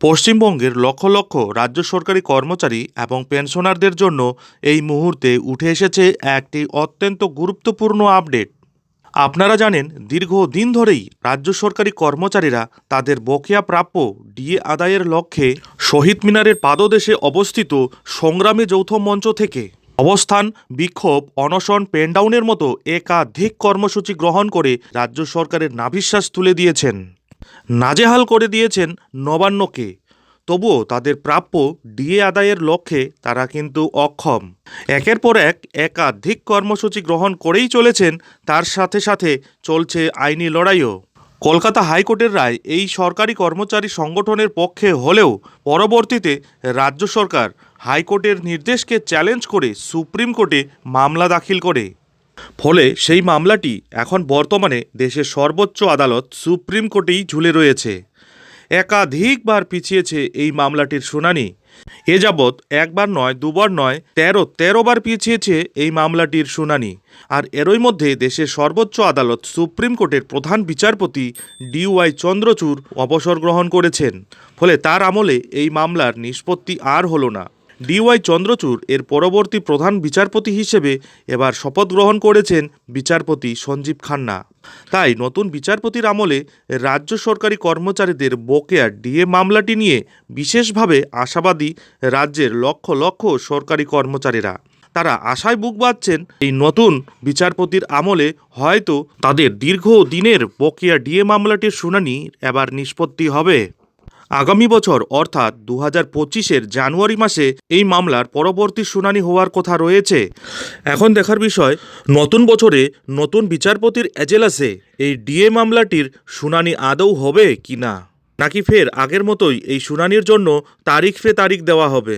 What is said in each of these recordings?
পশ্চিমবঙ্গের লক্ষ লক্ষ রাজ্য সরকারি কর্মচারী এবং পেনশনারদের জন্য এই মুহূর্তে উঠে এসেছে একটি অত্যন্ত গুরুত্বপূর্ণ আপডেট। আপনারা জানেন দীর্ঘ দিন ধরেই রাজ্য সরকারি কর্মচারীরা তাদের বকেয়া প্রাপ্য ডিএ আদায়ের লক্ষ্যে শহীদ মিনারের পাদদেশে অবস্থিত সংগ্রামী যৌথ মঞ্চ থেকে অবস্থান, বিক্ষোভ, অনশন, পেনডাউনের মতো একাধিক কর্মসূচি গ্রহণ করে রাজ্য সরকারের নাভিশ্বাস তুলে দিয়েছেন। নাজেহাল করে দিয়েছেন নবান্নকে। তবুও তাদের প্রাপ্য ডিএ আদায়ের লক্ষ্যে তারা কিন্তু অক্ষম। একের পর এক একাধিক কর্মসূচি গ্রহণ করেই চলেছেন, তার সাথে সাথে চলছে আইনি লড়াইও। কলকাতা হাইকোর্টের রায় এই সরকারি কর্মচারী সংগঠনের পক্ষে হলেও পরবর্তীতে রাজ্য সরকার হাইকোর্টের নির্দেশকে চ্যালেঞ্জ করে সুপ্রিম কোর্টে মামলা দাখিল করে। ফলে সেই মামলাটি এখন বর্তমানে দেশের সর্বোচ্চ আদালত সুপ্রিম কোর্টেই ঝুলে রয়েছে। একাধিকবার পিছিয়েছে এই মামলাটির শুনানি। এ যাবৎ একবার নয়, দুবার নয়, তেরো তেরো বার পিছিয়েছে এই মামলাটির শুনানি। আর এরই মধ্যে দেশের সর্বোচ্চ আদালত সুপ্রিম কোর্টের প্রধান বিচারপতি ডিওয়াই চন্দ্রচূড় অবসর গ্রহণ করেছেন। ফলে তার আমলে এই মামলার নিষ্পত্তি আর হলো না। ডিওয়াই চন্দ্রচূড় এর পরবর্তী প্রধান বিচারপতি হিসেবে এবার শপথ গ্রহণ করেছেন বিচারপতি সঞ্জীব খান্না। তাই নতুন বিচারপতির আমলে রাজ্য সরকারি কর্মচারীদের বকেয়া ডিএ মামলাটি নিয়ে বিশেষভাবে আশাবাদী রাজ্যের লক্ষ লক্ষ সরকারি কর্মচারীরা। তারা আশায় বুক বাঁধছেন এই নতুন বিচারপতির আমলে হয়তো তাদের দীর্ঘ দিনের বকেয়া ডিএ মামলাটির শুনানি এবার নিষ্পত্তি হবে। আগামী বছর, অর্থাৎ দু হাজার পঁচিশের জানুয়ারি মাসে, এই মামলার পরবর্তী শুনানি হওয়ার কথা রয়েছে। এখন দেখার বিষয়, নতুন বছরে নতুন বিচারপতির এজেলাসে এই ডিএ মামলাটির শুনানি আদৌ হবে কি না? নাকি ফের আগের মতোই এই শুনানির জন্য তারিখ ফে তারিখ দেওয়া হবে?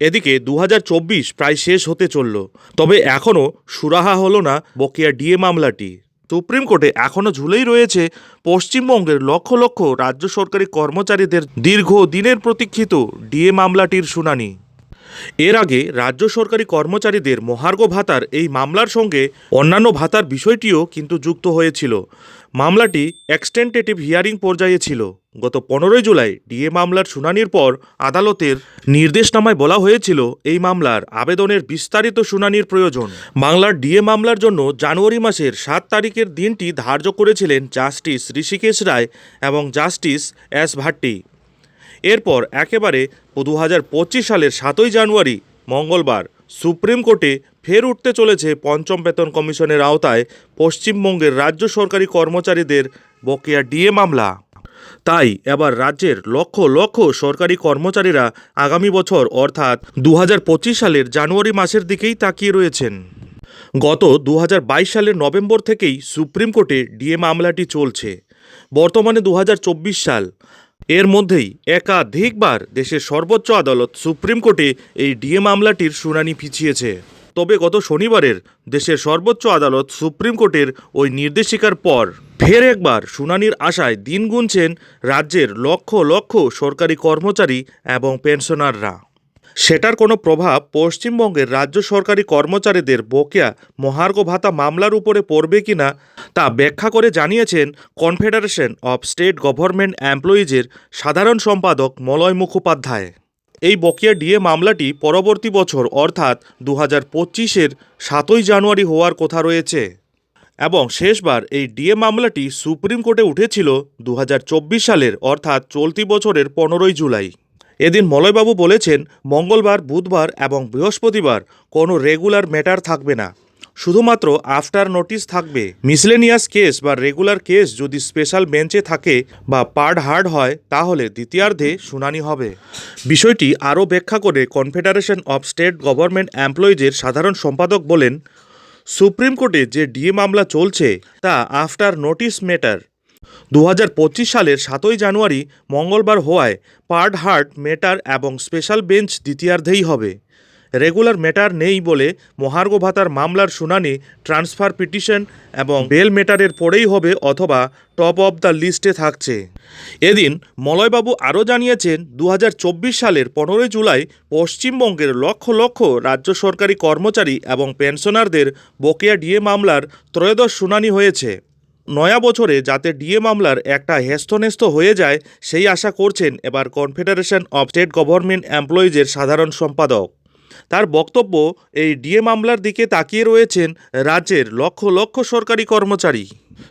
এদিকে দু হাজার চব্বিশ প্রায় শেষ হতে চলল, তবে এখনও সুরাহা হলো না বকেয়া ডিএ মামলাটি। সুপ্রিম কোর্টে এখনও ঝুলেই রয়েছে পশ্চিমবঙ্গের লক্ষ লক্ষ রাজ্য সরকারি কর্মচারীদের দীর্ঘ দিনের প্রতীক্ষিত ডিএ মামলাটির শুনানি। এর আগে রাজ্য সরকারি কর্মচারীদের মহার্ঘ ভাতার এই মামলার সঙ্গে অন্যান্য ভাতার বিষয়টিও কিন্তু যুক্ত হয়েছিল। মামলাটি এক্সটেন্টেটিভ হিয়ারিং পর্যায়ে ছিল। গত পনেরোই জুলাই ডিএ মামলার শুনানির পর আদালতের নির্দেশনামায় বলা হয়েছিল এই মামলার আবেদনের বিস্তারিত শুনানির প্রয়োজন। বাংলার ডিএ মামলার জন্য জানুয়ারি মাসের সাত তারিখের দিনটি ধার্য করেছিলেন জাস্টিস ঋষিকেশ রায় এবং জাস্টিস এস ভাট্টি। এরপর একেবারে দু হাজার পঁচিশ সালের সাতই জানুয়ারি, মঙ্গলবার সুপ্রিম কোর্টে ফের উঠতে চলেছে পঞ্চম বেতন কমিশনের আওতায় পশ্চিমবঙ্গের রাজ্য সরকারি কর্মচারীদের বকেয়া ডিএ মামলা। তাই এবার রাজ্যের লক্ষ লক্ষ সরকারি কর্মচারীরা আগামী বছর, অর্থাৎ দু হাজার পঁচিশ সালের জানুয়ারি মাসের দিকেই তাকিয়ে রয়েছেন। গত দু হাজার বাইশ সালের নভেম্বর থেকেই সুপ্রিম কোর্টে ডিএ মামলাটি চলছে। বর্তমানে দুহাজার চব্বিশ সাল। এর মধ্যেই একাধিকবার দেশের সর্বোচ্চ আদালত সুপ্রিম কোর্টে এই ডিএ মামলাটির শুনানি পিছিয়েছে। তবে গত শনিবারের দেশের সর্বোচ্চ আদালত সুপ্রিম কোর্টের ওই নির্দেশিকার পর ফের একবার শুনানির আশায় দিন গুনছেন রাজ্যের লক্ষ লক্ষ সরকারি কর্মচারী এবং পেনশনাররা। সেটার কোনো প্রভাব পশ্চিমবঙ্গের রাজ্য সরকারি কর্মচারীদের বকেয়া মহার্ঘ ভাতা মামলার উপরে পড়বে কিনা তা ব্যাখ্যা করে জানিয়েছেন কনফেডারেশন অব স্টেট গভর্নমেন্ট এমপ্লয়িজের সাধারণ সম্পাদক মলয় মুখোপাধ্যায়। এই বকেয়া ডিএ মামলাটি পরবর্তী বছর, অর্থাৎ দু হাজার পঁচিশের সাতই জানুয়ারি হওয়ার কথা রয়েছে। এবং শেষবার এই ডিএ মামলাটি সুপ্রিম কোর্টে উঠেছিল দুহাজার চব্বিশ সালের, অর্থাৎ চলতি বছরের পনেরোই জুলাই। এদিন মলয়বাবু বলেছেন, মঙ্গলবার, বুধবার এবং বৃহস্পতিবার কোনো রেগুলার ম্যাটার থাকবে না। শুধুমাত্র আফটার নোটিস থাকবে। মিসলেনিয়াস কেস বা রেগুলার কেস যদি স্পেশাল বেঞ্চে থাকে বা পার্ড হার্ড হয়, তাহলে দ্বিতীয়ার্ধে শুনানি হবে। বিষয়টি আরও ব্যাখ্যা করে কনফেডারেশন অব স্টেট গভর্নমেন্ট এমপ্লয়িজের সাধারণ সম্পাদক বলেন, সুপ্রিম কোর্টে যে ডিএ মামলা চলছে, তা আফটার নোটিস ম্যাটার। দু সালের সাতই জানুয়ারি মঙ্গলবার হওয়ায় পার্ড হার্ট মেটার এবং স্পেশাল বেঞ্চ দ্বিতীয়ার্ধেই হবে। রেগুলার ম্যাটার নেই বলে মহার্ঘ ভাতার মামলার শুনানি, ট্রান্সফার পিটিশন এবং বেল মেটারের পরেই হবে অথবা টপ অফ দ্য লিস্টে থাকছে। এদিন মলয়বাবু আরও জানিয়েছেন দু হাজার চব্বিশ সালের পনেরোই জুলাই পশ্চিমবঙ্গের লক্ষ লক্ষ রাজ্য সরকারি কর্মচারী এবং পেনশনারদের বকেয়া ডিএ মামলার ত্রয়োদশ শুনানি হয়েছে। নয়া বছরে যাতে ডিএ মামলার একটা হেস্তনেস্ত হয়ে যায়, সেই আশা করছেন এবার কনফেডারেশন অফ স্টেট গভর্নমেন্ট এমপ্লয়িজের সাধারণ সম্পাদক। তার বক্তব্য এই ডিএ মামলার দিকে তাকিয়ে রয়েছেন রাজ্যের লক্ষ লক্ষ সরকারি কর্মচারী।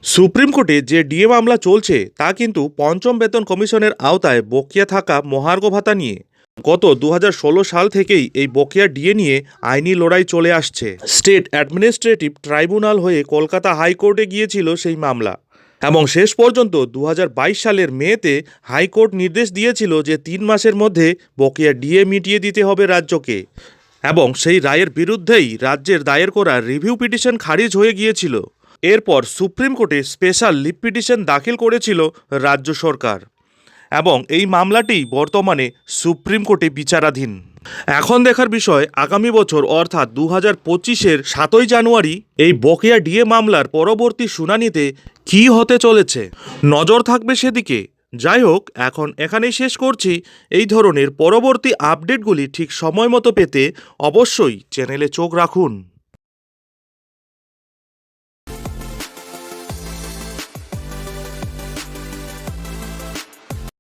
সুপ্রিম কোর্টে যে ডিএ মামলা চলছে, তা কিন্তু পঞ্চম বেতন কমিশনের আওতায় বকেয়া থাকা মহার্ঘ ভাতা নিয়ে। গত দু হাজার ষোলো সাল থেকেই এই বকেয়া ডিএ নিয়ে আইনি লড়াই চলে আসছে। স্টেট অ্যাডমিনিস্ট্রেটিভ ট্রাইব্যুনাল হয়ে কলকাতা হাইকোর্টে গিয়েছিল সেই মামলা। এবং শেষ পর্যন্ত দু হাজার বাইশ সালের মেতে হাইকোর্ট নির্দেশ দিয়েছিল যে তিন মাসের মধ্যে বকেয়া ডিএ মিটিয়ে দিতে হবে রাজ্যকে। এবং সেই রায়ের বিরুদ্ধেই রাজ্যের দায়ের করা রিভিউ পিটিশন খারিজ হয়ে গিয়েছিল। এরপর সুপ্রিম কোর্টে স্পেশাল লিভ পিটিশন দাখিল করেছিল রাজ্য সরকার এবং এই মামলাটি বর্তমানে সুপ্রিম কোর্টে বিচারাধীন। এখন দেখার বিষয়, আগামী বছর অর্থাৎ দু হাজার পঁচিশের সাতই জানুয়ারি এই বকেয়া ডিএ মামলার পরবর্তী শুনানিতে কী হতে চলেছে? নজর থাকবে সেদিকে। যাই হোক এখন এখানেই শেষ করছি। এই ধরনের পরবর্তী আপডেটগুলি ঠিক সময় মতো পেতে অবশ্যই চ্যানেলে চোখ রাখুন।